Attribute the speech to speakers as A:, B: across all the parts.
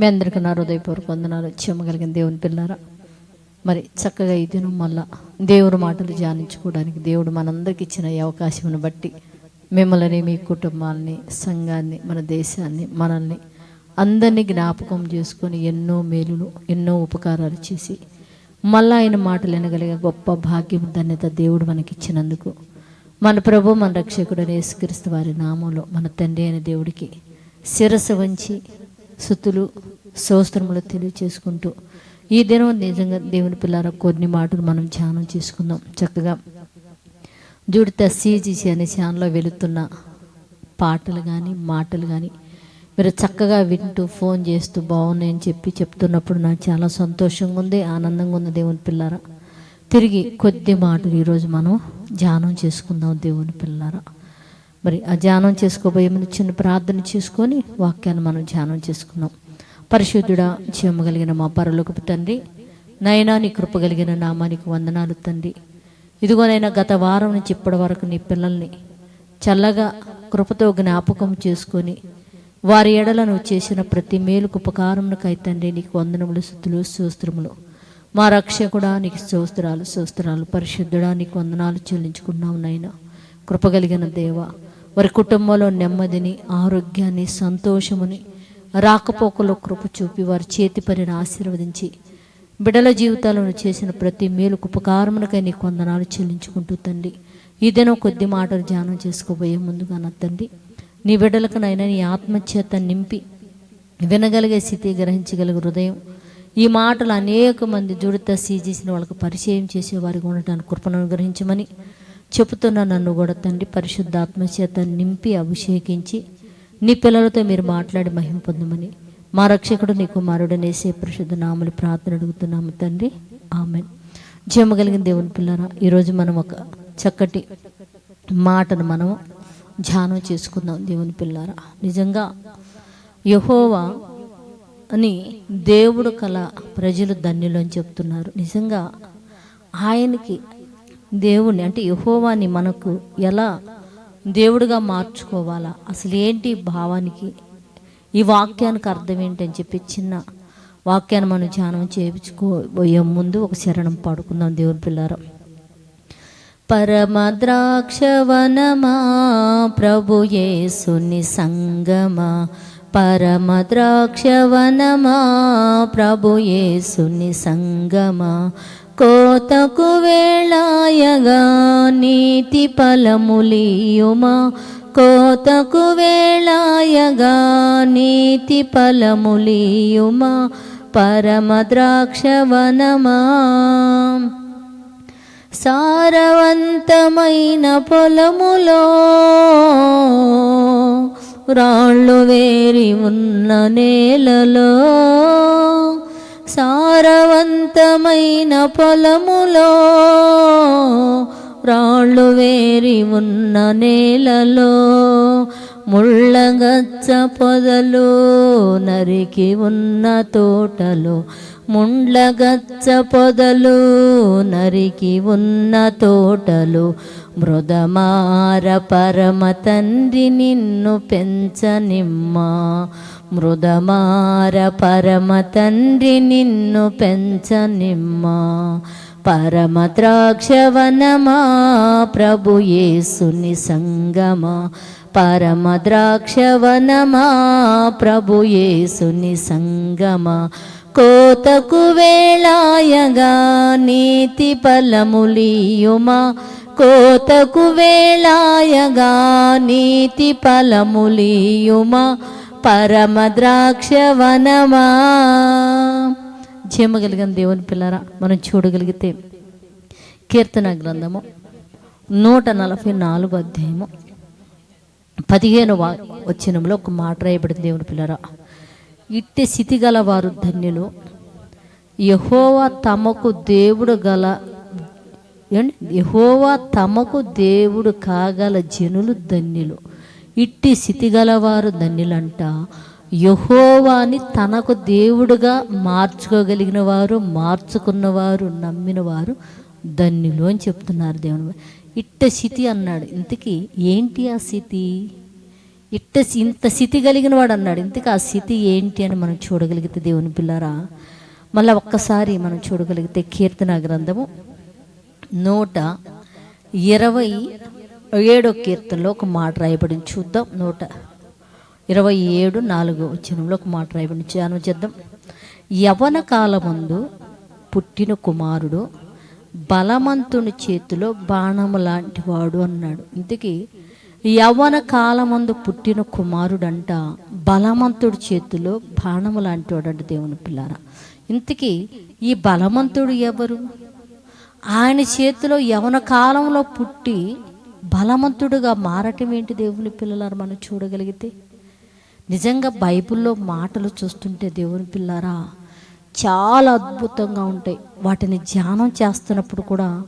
A: మీ అందరికీ నా హృదయపూర్వక వందనాలు. చెమ్మగలిగిన దేవుని పిల్లారా మరి చక్కగా ఈ దినం మళ్ళా దేవుడి మాటలు ధ్యానించుకోవడానికి దేవుడు మనందరికి ఇచ్చిన ఈ అవకాశమును బట్టి మిమ్మల్ని మీ కుటుంబాలని సంఘాన్ని మన దేశాన్ని మనల్ని అందరినీ జ్ఞాపకం చేసుకొని ఎన్నో మేలులు ఎన్నో ఉపకారాలు చేసి మళ్ళా ఆయన మాటలు వినగలిగే గొప్ప భాగ్యం ధన్యత దేవుడు మనకి ఇచ్చినందుకు. మన ప్రభు మన రక్షకుడు యేసుక్రీస్తు వారి నామంలో మన తండ్రి అయిన దేవుడికి శిరస్సు వంచి సుత్తులు స్తోత్రములు తెలియచేసుకుంటూ ఈ దినం నిజంగా దేవుని పిల్లల కొన్ని మాటలు మనం ధ్యానం చేసుకుందాం. చక్కగా జూడిత సీజీసీ అనే ఛానల్లో వెళుతున్న పాటలు కానీ మాటలు కానీ మీరు చక్కగా వింటూ ఫోన్ చేస్తూ బాగున్నాయని చెప్పి చెప్తున్నప్పుడు నాకు చాలా సంతోషంగా ఉంది ఆనందంగా ఉంది దేవుని పిల్లారా. తిరిగి కొద్ది మాటలు ఈరోజు మనం ధ్యానం చేసుకుందాం దేవుని పిల్లారా. మరి ఆ ధ్యానం చేసుకోబోయే ముందు చిన్న ప్రార్థన చేసుకొని వాక్యాన్ని మనం ధ్యానం చేసుకున్నాం. పరిశుద్ధుడా జీవమగలిగిన మా పరలోకపు తండ్రి నైనా నీ కృప కలిగిన నామానికి వందనాలు తండ్రి. ఇదిగోనైనా గత వారం నుంచి ఇప్పటి వరకు నీ పిల్లల్ని చల్లగా కృపతో జ్ఞాపకం చేసుకొని వారి ఎడలను చేసిన ప్రతి మేలుకు ఉపకారమునకై తండ్రి నీకు వందనములు శుద్ధులు సూస్త్రములు. మా రక్షకుడా నీకు స్తోత్రాలు సూస్త్రాలు. పరిశుద్ధుడా నీకు వందనాలు చెల్లించుకున్నావు నైనా. కృపగలిగిన దేవ వారి కుటుంబంలో నెమ్మదిని ఆరోగ్యాన్ని సంతోషముని రాకపోకలో కృప చూపి వారి చేతి పనిని ఆశీర్వదించి బిడల జీవితాలను చేసిన ప్రతి మేలుకు ఉపకారమునకై నీ కొందనాలు చెల్లించుకుంటూ తండ్రి. ఇదేనో కొద్ది మాటలు ధ్యానం చేసుకోబోయే ముందుగా నా తండ్రి. నీ బిడ్డలకు నైనా నీ ఆత్మచేత నింపి వినగలిగే స్థితి గ్రహించగలిగే హృదయం. ఈ మాటలు అనేక మంది జుడిత సీజీసిన వాళ్ళకు పరిచయం చేసేవారికి ఉండటానికి కృపను అనుగ్రహించమని చెబుతున్న నన్ను కూడా తండ్రి పరిశుద్ధాత్మ చేత నింపి అభిషేకించి నీ పిల్లలతో మీరు మాట్లాడి మహిమ పొందమని మా రక్షకుడు నీ కుమారుడు నేసే పరిశుద్ధ నామలు ప్రార్థన అడుగుతున్నాము తండ్రి. ఆమె జమగలిగిన దేవుని పిల్లరా ఈరోజు మనం ఒక చక్కటి మాటను మనం ధ్యానం చేసుకుందాం దేవుని పిల్లారా. నిజంగా యహోవా అని దేవుడు కల ప్రజలు ధన్యులు అని చెప్తున్నారు. నిజంగా ఆయనకి దేవుణ్ణి అంటే యహోవాని మనకు ఎలా దేవుడిగా మార్చుకోవాలా? అసలు ఏంటి భావానికి ఈ వాక్యానికి అర్థం ఏంటని చెప్పి చిన్న వాక్యాన్ని మనం ధ్యానం చేయించుకోబోయే ముందు ఒక శరణం పాడుకుందాం దేవుని పిల్లారా. పరమద్రాక్షవనమా ప్రభు యేసుని సంగమా? పరమద్రాక్షవనమా ప్రభు యేసుని సంగమా? కోతకు వేళాయగా నీతి ఫలములియుమా? కోతకు వేళాయగా నీతి ఫలములియుమా? పరమద్రాక్షవనమా సారవంతమైన పొలములో రాళ్ళు వేరి ఉన్న నేలలో సారవంతమైన పొలములో రాళ్ళు వేరి ఉన్న నేలలో ముళ్ళగచ్చ పొదలు నరికి ఉన్న తోటలో ముండ్లగచ్చ పొదలు నరికి ఉన్న తోటలు మృదమార పరమ తండ్రి నిన్ను పెంచనిమ్మా. మృదమార పరమ తండ్రి నిన్ను పెంచనిమ్మా. పరమ ద్రాక్షవనమా ప్రభు యేసుని సంగమా. పరమ ద్రాక్షవనమా ప్రభు యేసుని సంగమా. కోతకు వేళాయగా నీతి ఫలములియుమా? కోతకు వేళాయగా నీతి ఫలములియుమా? పరమ ద్రాక్షవనమా? చేయగలిగిన దేవుని పిల్లరా మనం చూడగలిగితే కీర్తన గ్రంథము నూట నలభై నాలుగు అధ్యాయము పదిహేను వా వచ్చినంలో ఒక మాట రాయబడింది దేవుని పిల్లరా. ఇట్టి స్థితి గలవారు ధన్యులు. యహోవా తమకు దేవుడు గల యహోవా తమకు దేవుడు కాగల జనులు ధన్యులు. ఇట్టి స్థితి గలవారు ధన్యులంట. యహోవాని తనకు దేవుడుగా మార్చుకోగలిగిన వారు మార్చుకున్నవారు నమ్మినవారు ధన్యులు అని చెప్తున్నారు దేవుని ఇట్ట స్థితి అన్నాడు. ఇంతకీ ఏంటి ఆ స్థితి? ఇట్ట ఇంత స్థితి కలిగిన వాడు అన్నాడు. ఇంతకు ఆ స్థితి ఏంటి అని మనం చూడగలిగితే దేవుని పిల్లరా? మళ్ళీ ఒక్కసారి మనం చూడగలిగితే కీర్తన గ్రంథము నూట ఇరవై ఏడో కీర్తనలో ఒక మాట రాయబడి చూద్దాం. నూట ఇరవై ఏడు నాలుగో వచనంలో ఒక మాట రాయబడి ధ్యానం చేద్దాం. యవన కాలమందు పుట్టిన కుమారుడు బలవంతుని చేతిలో బాణము లాంటి వాడు అన్నాడు. ఇంతకీ యవన కాలమందు పుట్టిన కుమారుడంట బలవంతుడి చేతిలో బాణము లాంటివాడంట దేవుని పిల్లారా. ఇంతకీ ఈ బలవంతుడు ఎవరు? ఆయన చేతిలో యవన కాలంలో పుట్టి బలవంతుడుగా మారటం ఏంటి దేవుని పిల్లలారు మనం చూడగలిగితే? నిజంగా బైబిల్లో మాటలు చూస్తుంటే దేవుని పిల్లారా చాలా అద్భుతంగా ఉంటాయి. వాటిని ధ్యానం చేస్తున్నప్పుడు కూడా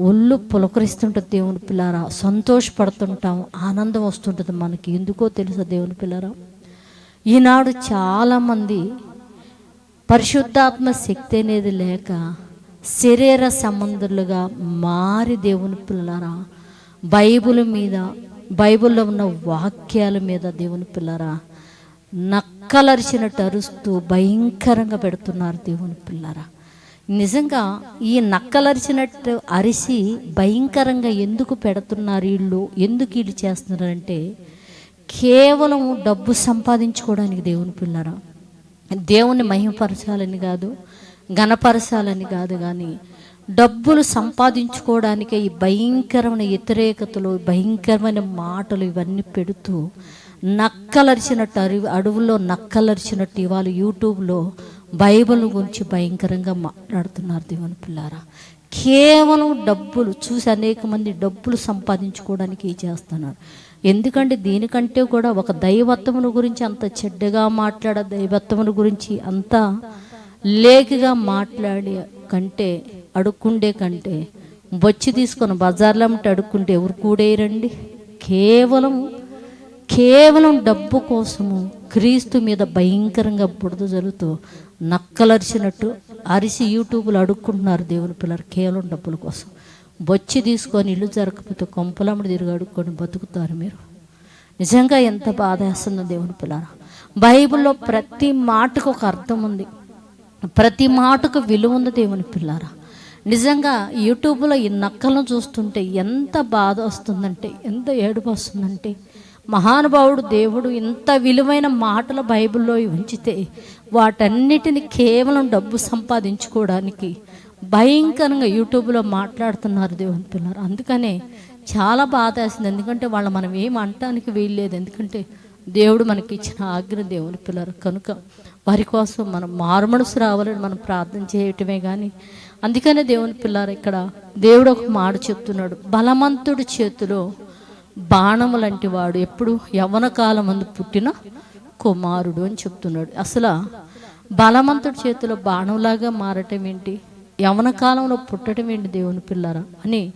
A: ఒళ్ళు పులకరిస్తుంటుంది దేవుని పిల్లారా. సంతోషపడుతుంటాం ఆనందం వస్తుంటుంది మనకి. ఎందుకో తెలుసా దేవుని పిల్లారా? ఈనాడు చాలామంది పరిశుద్ధాత్మ శక్తి అనేది లేక శరీర సంబంధులుగా మారి దేవుని పిల్లరా. బైబిల్ మీద బైబిల్లో ఉన్న వాక్యాల మీద దేవుని పిల్లరా నక్కలరిచినట్టు అరుస్తూ భయంకరంగా పెడుతున్నారు దేవుని పిల్లరా. నిజంగా ఈ నక్కలరిచినట్టు అరిసి భయంకరంగా ఎందుకు పెడుతున్నారు వీళ్ళు? ఎందుకు వీళ్ళు చేస్తున్నారంటే కేవలం డబ్బు సంపాదించుకోవడానికి దేవుని పిల్లరా. దేవుని మహిమపరచాలని కాదు ఘనపరచాలని కాదు కానీ డబ్బులు సంపాదించుకోవడానికే ఈ భయంకరమైన వ్యతిరేకతలు భయంకరమైన మాటలు ఇవన్నీ పెడుతూ నక్కలరిచినట్టు అరి అడవుల్లో నక్కలరిచినట్టు ఇవాళ యూట్యూబ్లో బైబిల్ గురించి భయంకరంగా మాట్లాడుతున్నారు దేవుని పిల్లారా. కేవలం డబ్బులు చూసి అనేక మంది డబ్బులు సంపాదించుకోవడానికి చేస్తున్నారు. ఎందుకంటే దీనికంటే కూడా ఒక దైవత్వముల గురించి అంత చెడ్డగా మాట్లాడ దైవత్వముల గురించి అంత లేకగా మాట్లాడే కంటే అడుక్కుండే కంటే బొచ్చి తీసుకొని బజార్లో అమ్మటి అడుక్కుంటే ఎవరు కూడేయరండి కేవలం కేవలం డబ్బు కోసము క్రీస్తు మీద భయంకరంగా బుడద జరుగుతూ నక్కలరిచినట్టు అరిసి యూట్యూబ్లో అడుక్కుంటున్నారు దేవుని పిల్లలు కేవలం డబ్బుల కోసం. బొచ్చి తీసుకొని ఇల్లు జరగకపోతే కొంపలమ్మడి తిరిగి అడుక్కొని బతుకుతారు మీరు. నిజంగా ఎంత బాధ వేస్తుందో దేవుని పిల్లలు. బైబిల్లో ప్రతి మాటకు ఒక అర్థం ఉంది. ప్రతి మాటకు విలువ ఉంది దేవుని పిల్లారా నిజంగా యూట్యూబ్లో ఈ నక్కలను చూస్తుంటే ఎంత బాధ వస్తుందంటే ఎంత ఏడుపు వస్తుందంటే మహానుభావుడు దేవుడు ఇంత విలువైన మాటలు బైబిల్లో ఉంచితే వాటన్నిటిని కేవలం డబ్బు సంపాదించుకోవడానికి భయంకరంగా యూట్యూబ్లో మాట్లాడుతున్నారు దేవుని అందుకనే చాలా బాధ వేసింది. ఎందుకంటే వాళ్ళ మనం ఏం అనటానికి వీల్లేదు. ఎందుకంటే దేవుడు మనకి ఇచ్చిన ఆగ్ర దేవుని పిల్లలు కనుక వారి కోసం మనం మారుమనసు రావాలని మనం ప్రార్థన చేయటమే కానీ అందుకనే దేవుని పిల్లారు ఇక్కడ దేవుడు ఒక మాట చెప్తున్నాడు. బలవంతుడి చేతిలో బాణము లాంటి వాడు ఎప్పుడు యవ్వన కాలం అందు పుట్టిన కుమారుడు అని చెప్తున్నాడు. అసలు బలవంతుడి చేతిలో బాణంలాగా మారటం ఏంటి? యవన కాలంలో పుట్టడం ఏంటి దేవుని పిల్లరా? అని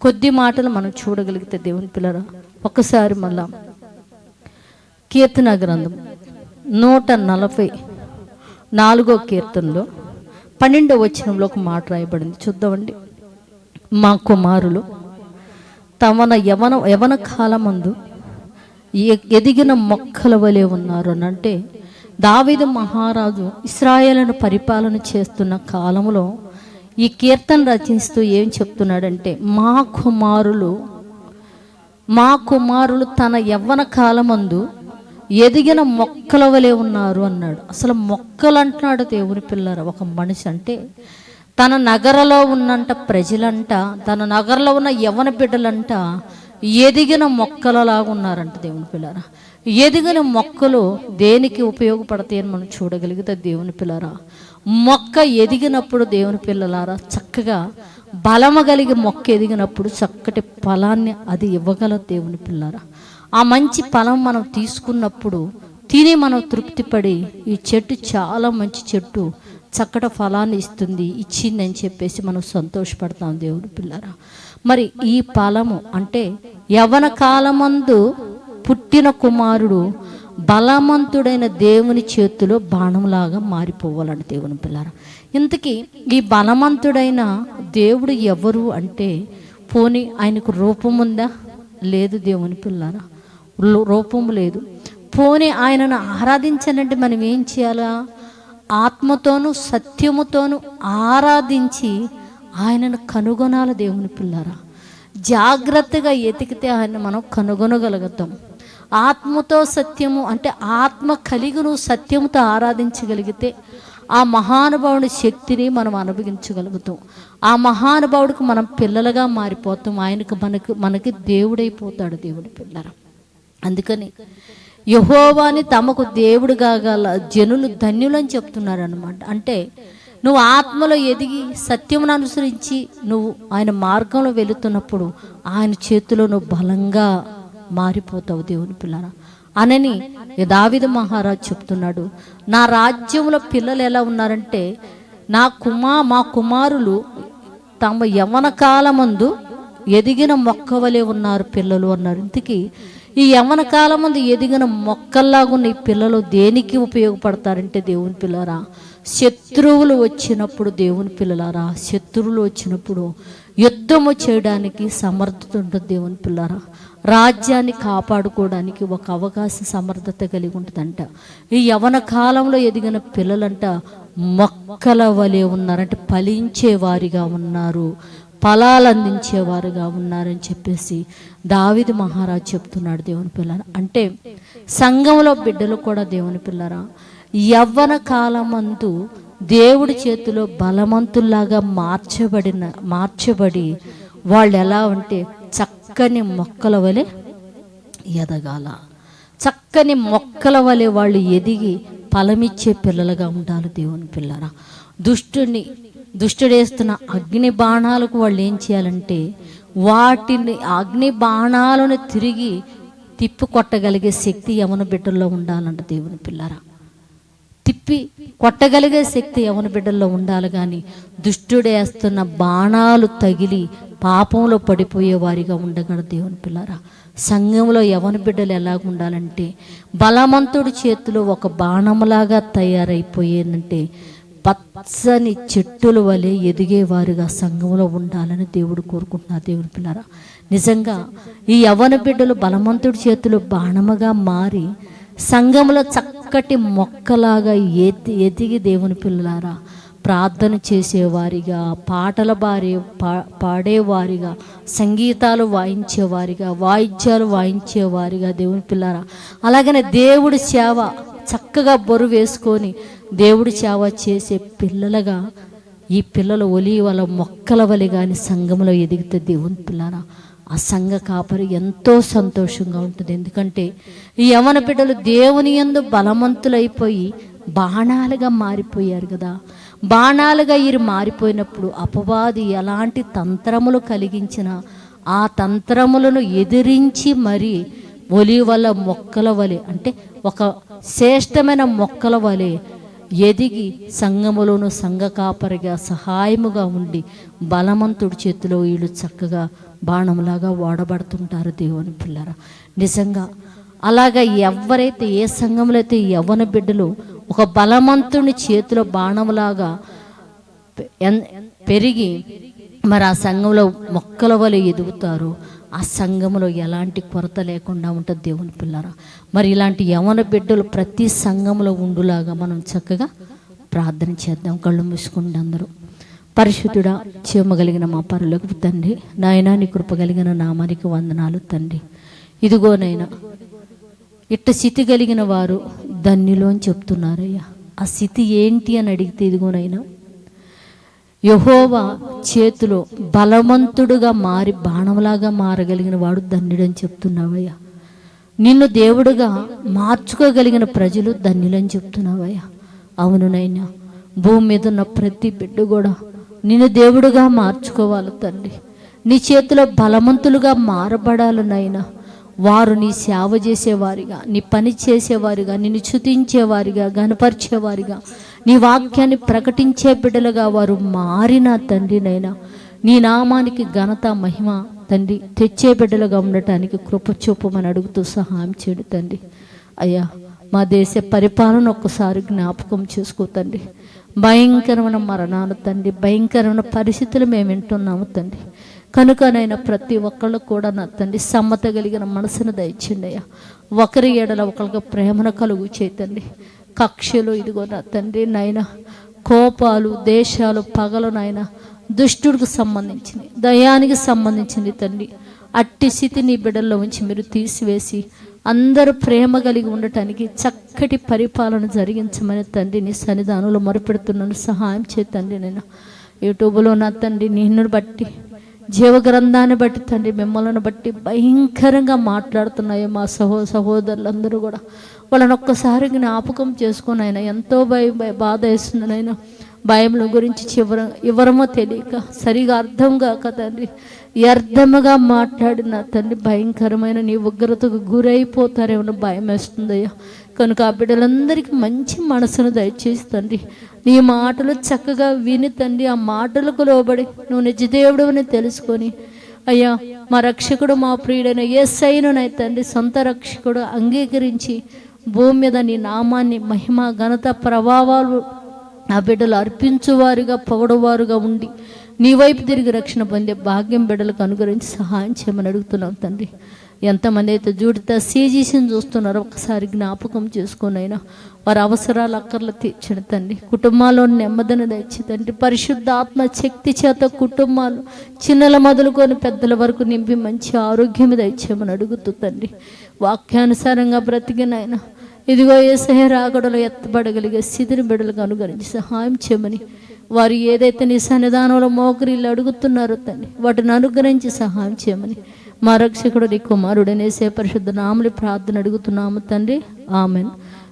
A: కొద్ది మాటలు మనం చూడగలిగితే దేవుని పిల్లరా? ఒకసారి మళ్ళా కీర్తన గ్రంథం నూట నలభై నాలుగో కీర్తనలో పన్నెండో వచనంలో ఒక మాట రాయబడింది. చూద్దామండి. మా కుమారులు తమన యవన యవన కాలమందు ఎదిగిన మొక్కల వలె ఉన్నారు అని అంటే దావిద మహారాజు ఇస్రాయేలను పరిపాలన చేస్తున్న కాలంలో ఈ కీర్తన రచిస్తూ ఏం చెప్తున్నాడంటే మా కుమారులు మా కుమారులు తన యవ్వన కాలమందు ఎదిగిన మొక్కల వలె ఉన్నారు అన్నాడు. అసలు మొక్కలు అంటున్నాడు దేవుని పిల్లర ఒక మనిషి అంటే తన నగరలో ఉన్నంట ప్రజలంట తన నగరంలో ఉన్న యవ్వన బిడ్డలంట ఎదిగిన మొక్కలలాగా ఉన్నారంట దేవుని పిల్లరా. ఎదిగిన మొక్కలు దేనికి ఉపయోగపడతాయని అని మనం చూడగలిగితే దేవుని పిల్లరా. మొక్క ఎదిగినప్పుడు దేవుని పిల్లలారా చక్కగా బలము కలిగి మొక్క ఎదిగినప్పుడు చక్కటి ఫలాన్ని అది ఇవ్వగల దేవుని పిల్లరా. ఆ మంచి ఫలం మనం తీసుకున్నప్పుడు తిని మనం తృప్తిపడి ఈ చెట్టు చాలా మంచి చెట్టు చక్కటి ఫలాన్ని ఇస్తుంది ఇచ్చిందని చెప్పేసి మనం సంతోషపడతాం దేవుని పిల్లరా. మరి ఈ ఫలము అంటే యవన కాలమందు పుట్టిన కుమారుడు బలవంతుడైన దేవుని చేతిలో బాణంలాగా మారిపోవాలండి దేవుని పిల్లారా. ఇంతకీ ఈ బలవంతుడైన దేవుడు ఎవరు అంటే పోని ఆయనకు రూపం ఉందా? లేదు దేవుని పిల్లారా. రూపం లేదు. పోనీ ఆయనను ఆరాధించాలంటే మనం ఏం చేయాలా? ఆత్మతోనూ సత్యముతోనూ ఆరాధించి ఆయనను కనుగొనాలి దేవుని పిల్లరా. జాగ్రత్తగా ఎతికితే ఆయన మనం కనుగొనగలుగుతాం. ఆత్మతో సత్యము అంటే ఆత్మ కలిగును సత్యముతో ఆరాధించగలిగితే ఆ మహానుభావుని శక్తిని మనం అనుభవించగలుగుతాం. ఆ మహానుభావుడికి మనం పిల్లలుగా మారిపోతాం. ఆయనకు మనకు మనకి దేవుడైపోతాడు దేవుడి పిల్లరా. అందుకని యహోవాని తమకు దేవుడుగా గల జనులు ధన్యులని చెప్తున్నారు అనమాట అంటే నువ్వు ఆత్మలో ఎదిగి సత్యమును అనుసరించి నువ్వు ఆయన మార్గంలో వెళుతున్నప్పుడు ఆయన చేతిలో నువ్వు బలంగా మారిపోతావు దేవుని పిల్లరా. అనని యథావిధ మహారాజ్ చెప్తున్నాడు నా రాజ్యంలో పిల్లలు ఎలా ఉన్నారంటే నా కుమా మా కుమారులు తమ యవన కాలమందు ఎదిగిన మొక్క వలె ఉన్నారు పిల్లలు అన్నారు. ఇంతకీ ఈ యవన కాలమందు ఎదిగిన మొక్కల్లాగున్న ఈ పిల్లలు దేనికి ఉపయోగపడతారంటే దేవుని పిల్లరా? శత్రువులు వచ్చినప్పుడు దేవుని పిల్లలారా శత్రువులు వచ్చినప్పుడు యుద్ధము చేయడానికి సమర్థత ఉంటుంది దేవుని పిల్లరా రాజ్యాన్ని కాపాడుకోవడానికి ఒక అవకాశ సమర్థత కలిగి ఉంటుందంట. ఈ యవన కాలంలో ఎదిగిన పిల్లలంట మొక్కల వలె ఉన్నారంటే ఫలించే వారిగా ఉన్నారు ఫలాలు అందించేవారుగా ఉన్నారని చెప్పేసి దావిది మహారాజ్ చెప్తున్నాడు దేవుని పిల్లల అంటే సంఘంలో బిడ్డలు కూడా దేవుని పిల్లరా యవ్వన కాలమందు దేవుడి చేతిలో బలవంతుల్లాగా మార్చబడిన మార్చబడి వాళ్ళు ఎలా ఉంటే చక్కని మొక్కల వలె ఎదగాల. చక్కని మొక్కల వలె వాళ్ళు ఎదిగి ఫలమిచ్చే పిల్లలుగా ఉండాలి దేవుని పిల్లరా. దుష్టుని దుష్టుడేస్తున్న అగ్ని బాణాలకు వాళ్ళు ఏం చేయాలంటే వాటిని అగ్ని బాణాలను తిరిగి తిప్పు కొట్టగలిగే శక్తి యవన బిడ్డల్లో ఉండాలంట దేవుని పిల్లరా. తిప్పి కొట్టగలిగే శక్తి యవన బిడ్డల్లో ఉండాలి కానీ దుష్టుడేస్తున్న బాణాలు తగిలి పాపంలో పడిపోయే వారిగా ఉండగలరు దేవుని పిల్లరా. సంఘంలో యవన బిడ్డలు ఎలాగ ఉండాలంటే బలవంతుడి చేతిలో ఒక బాణములాగా తయారైపోయేనంటే పచ్చని చెట్టుల వలె ఎదిగేవారుగా సంఘంలో ఉండాలని దేవుడు కోరుకుంటున్నారు దేవుని పిల్లరా. నిజంగా ఈ యవన బిడ్డలు బలవంతుడి చేతిలో బాణముగా మారి సంఘంలో చక్కటి మొక్కలాగా ఎతి ఎదిగి దేవుని పిల్లలారా ప్రార్థన చేసేవారిగా పాటల బారి పా పాడేవారిగా సంగీతాలు వాయించేవారిగా వాయిద్యాలు వాయించేవారిగా దేవుని పిల్లారా అలాగనే దేవుడి సేవ చక్కగా బొరు వేసుకొని దేవుడి సేవ చేసే పిల్లలుగా ఈ పిల్లలు ఒలి వల్ల మొక్కల వలి కానీ సంఘంలో ఎదిగితే దేవుని పిల్లారా ఆ సంఘ కాపరి ఎంతో సంతోషంగా ఉంటుంది. ఎందుకంటే ఈ యవన బిడ్డలు దేవుని యందు బలవంతులైపోయి బాణాలుగా మారిపోయారు కదా. బాణాలుగా వీరు మారిపోయినప్పుడు అపవాది ఎలాంటి తంత్రములు కలిగించిన ఆ తంత్రములను ఎదిరించి మరి ఒలివల మొక్కల వలె అంటే ఒక శ్రేష్టమైన మొక్కల వలె ఎదిగి సంఘములోను సంఘ కాపరిగా సహాయముగా ఉండి బలవంతుడి చేతిలో వీళ్ళు చక్కగా బాణంలాగా వాడబడుతుంటారు దేవుని పిల్లరా. నిజంగా అలాగా ఎవరైతే ఏ సంఘంలో అయితే యవ్వన బిడ్డలు ఒక బలవంతుని చేతిలో బాణంలాగా ఎన్- పెరిగి మరి ఆ సంఘంలో మొక్కల వలె ఎదుగుతారు ఆ సంఘంలో ఎలాంటి కొరత లేకుండా ఉంటుంది దేవుని పిల్లరా. మరి ఇలాంటి యవన బిడ్డలు ప్రతి సంఘంలో ఉండులాగా మనం చక్కగా ప్రార్థన చేద్దాం. కళ్ళు మూసుకుంటే అందరూ. పరిశుద్ధుడా చీమగలిగిన మా పరులకు తండ్రి. నాయనా నీ కృప కలిగిన నామానికి వందనాలు తండ్రి. ఇదిగోనైనా ఇట్ట స్థితి కలిగిన వారు ధన్యులు అని చెప్తున్నారయ్యా. ఆ స్థితి ఏంటి అని అడిగితే ఇదిగోనైనా యహోవా చేతిలో బలవంతుడుగా మారి బాణంలాగా మారగలిగిన వాడు ధన్యుడని చెప్తున్నావయ్యా. నిన్ను దేవుడుగా మార్చుకోగలిగిన ప్రజలు ధన్యులని చెప్తున్నావయ్యా. అవును నైనా భూమి మీద ఉన్న ప్రతి బిడ్డ కూడా నిన్ను దేవుడుగా మార్చుకోవాలి తండ్రి. నీ చేతిలో బలవంతులుగా మారబడాలి వారు నీ సేవ చేసేవారిగా నీ పని చేసేవారిగా నిన్ను చుతించేవారిగా గనపరిచేవారిగా నీ వాక్యాన్ని ప్రకటించే బిడ్డలుగా వారు మారిన తండ్రినైనా నీ నామానికి ఘనత మహిమ తండ్రి తెచ్చే బిడ్డలుగా ఉండటానికి కృప చూపమని అడుగుతూ సహాయం చేయడు తండ్రి. అయ్యా మా దేశ పరిపాలన ఒక్కసారి జ్ఞాపకం చేసుకో తండ్రి. భయంకరమైన మరణాలు తండ్రి భయంకరమైన పరిస్థితులు మేము వింటున్నాము తండ్రి. కనుకనైనా ప్రతి ఒక్కళ్ళు కూడా నా తండ్రి సమ్మత కలిగిన మనసును దయచండి అయ్యా. ఒకరి ఏడల ఒకరికి ప్రేమను కలుగు చేతండి కక్షలు ఇదిగో నా తండ్రి నాయన కోపాలు దేశాలు పగలు నాయన దుష్టుడికి సంబంధించింది దయానికి సంబంధించింది తండ్రి. అట్టి స్థితి నీ బిడ్డల్లో ఉంచి మీరు తీసివేసి అందరూ ప్రేమ కలిగి ఉండటానికి చక్కటి పరిపాలన జరిగించమని తండ్రిని సన్నిధానంలో మొరపెడుతున్నాను. సహాయం చే తండ్రి నేను. యూట్యూబ్లో నా తండ్రి నిన్ను బట్టి జీవగ్రంథాన్ని బట్టి తండ్రి మిమ్మల్ని బట్టి భయంకరంగా మాట్లాడుతున్నాయి మా సహో సహోదరులందరూ కూడా. వాళ్ళని ఒక్కసారి జ్ఞాపకం చేసుకుని ఆయన ఎంతో భయం భయ- బాధ వేస్తుంది నాయన భయముల గురించి చివర వివరమో తెలియక సరిగా అర్థం కాక తండ్రి వ్యర్థముగా మాట్లాడిన తండ్రి భయంకరమైన నీ ఉగ్రతకు గురైపోతారేమో భయం వేస్తుందయ్యా కనుక ఆ బిడ్డలందరికీ మంచి మనసును దయచేసి తండ్రి నీ మాటలు చక్కగా విని తండ్రి ఆ మాటలకు లోబడి నువ్వు నిజదేవుడు అని తెలుసుకొని అయ్యా మా రక్షకుడు మా ప్రియుడైన ఏ తండ్రి సొంత రక్షకుడు అంగీకరించి భూమి మీద నీ నామాన్ని మహిమ ఘనత ప్రభావాలు ఆ బిడ్డలు అర్పించువారుగా పొగడువారుగా ఉండి నీ వైపు తిరిగి రక్షణ పొందే భాగ్యం బిడ్డలకు అనుగ్రహించి సహాయం చేయమని అడుగుతున్నాం తండ్రి. ఎంతమంది అయితే జూడిత సీజీసీని చూస్తున్నారో ఒకసారి జ్ఞాపకం చేసుకొని అయినా వారి అవసరాలు అక్కర్లు తీర్చిన తండ్రి. కుటుంబాల్లో నెమ్మదిని తెచ్చి తండ్రి. పరిశుద్ధాత్మ శక్తి చేత కుటుంబాలు చిన్నల మొదలుకొని పెద్దల వరకు నింపి మంచి ఆరోగ్యం దయచేయమని అడుగుతూ తండ్రి. వాక్యానుసారంగా బ్రతికినైనా ఇదిగో ఏసహే రాగడలో ఎత్తబడగలిగే స్థితిని బిడ్డలకు అనుగరించి సహాయం చేయమని వారు ఏదైతే నీ సన్నిధానంలో మోకరిల్లు అడుగుతున్నారో తండ్రి వాటిని అనుగ్రహించి సహాయం చేయమని మా రక్షకుడు నీ కుమారుడనేసే పరిశుద్ధ నామలి ప్రార్థన అడుగుతున్నాము తండ్రి. ఆమెను.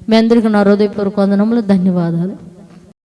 A: మీ అందరికీ నా హృదయపూర్వక వందనములు ధన్యవాదాలు.